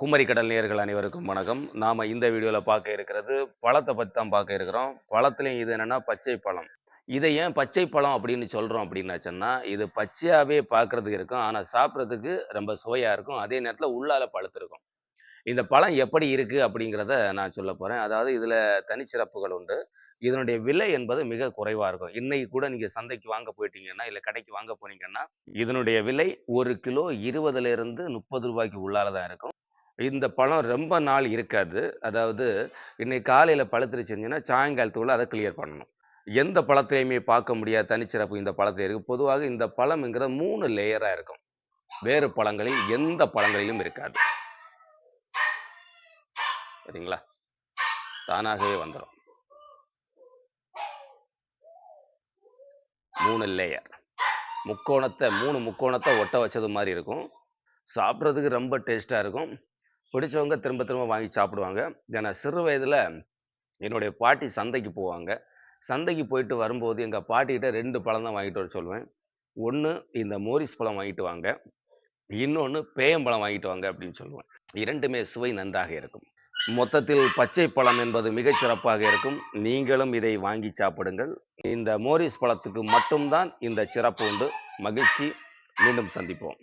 குமரி கடல் நேர்கள் அனைவருக்கும் வணக்கம். நாம் இந்த வீடியோவில் பார்க்க இருக்கிறது பழத்தை பற்றி தான் பார்க்க இருக்கிறோம். பழத்துலையும் இது என்னென்னா பச்சை பழம். இதை ஏன் பச்சை பழம் அப்படின்னு சொல்கிறோம் அப்படின்னாச்சுன்னா இது பச்சையாகவே பார்க்குறதுக்கு இருக்கும். ஆனால் சாப்பிட்றதுக்கு ரொம்ப சுவையாக இருக்கும். அதே நேரத்தில் உள்ளால பழுத்திருக்கும் இந்த பழம் எப்படி இருக்குது அப்படிங்கிறத நான் சொல்ல போகிறேன் அதாவது இதில் தனிச்சிறப்புகள் உண்டு. இதனுடைய விலை என்பது மிக குறைவாக இருக்கும். இன்னைக்கு கூட நீங்கள் சந்தைக்கு வாங்க போயிட்டீங்கன்னா இல்லை கடைக்கு வாங்க போனீங்கன்னா இதனுடைய விலை ஒரு கிலோ இருபதுலேருந்து முப்பது ரூபாய்க்கு உள்ளால தான் இருக்கும். இந்த பழம் ரொம்ப நாள் இருக்காது. அதாவது இன்னைக்கு காலையில் பழுத்துருச்சுங்கன்னா சாயங்காலத்துக்குள்ளே அதை கிளியர் பண்ணணும். எந்த பழத்தையுமே பார்க்க முடியாத. தனிச்சிறப்பு இந்த பழத்தில் இருக்குது பொதுவாக இந்த பழம்ங்கிற மூணு லேயராக இருக்கும். வேறு பழங்களில் எந்த பழங்களிலும் இருக்காது. சரிங்களா? தானாகவே வந்துடும் மூணு லேயர் முக்கோணத்தை மூணு முக்கோணத்தை ஒட்ட வச்சது மாதிரி இருக்கும். சாப்பிட்றதுக்கு ரொம்ப டேஸ்ட்டாக இருக்கும். பிடிச்சவங்க திரும்ப திரும்ப வாங்கி சாப்பிடுவாங்க. ஏன்னா சிறு வயதில் என்னுடைய பாட்டி சந்தைக்கு போவாங்க. சந்தைக்கு போயிட்டு வரும்போது எங்கள் பாட்டிகிட்ட ரெண்டு பழம் தான் வாங்கிட்டு வர சொல்லுவேன். ஒன்று இந்த மோரிஸ் பழம் வாங்கிட்டு வாங்க. இன்னொன்று பேயம்பழம் வாங்கிட்டு வாங்க அப்படின்னு சொல்லுவேன். இரண்டுமே சுவை நன்றாக இருக்கும். மொத்தத்தில் பச்சை பழம் என்பது மிகச் சிறப்பாக இருக்கும். நீங்களும் இதை வாங்கி சாப்பிடுங்கள். இந்த மோரிஸ் பழத்துக்கு மட்டும்தான் இந்த சிறப்பு உண்டு. மகிழ்ச்சி. மீண்டும் சந்திப்போம்.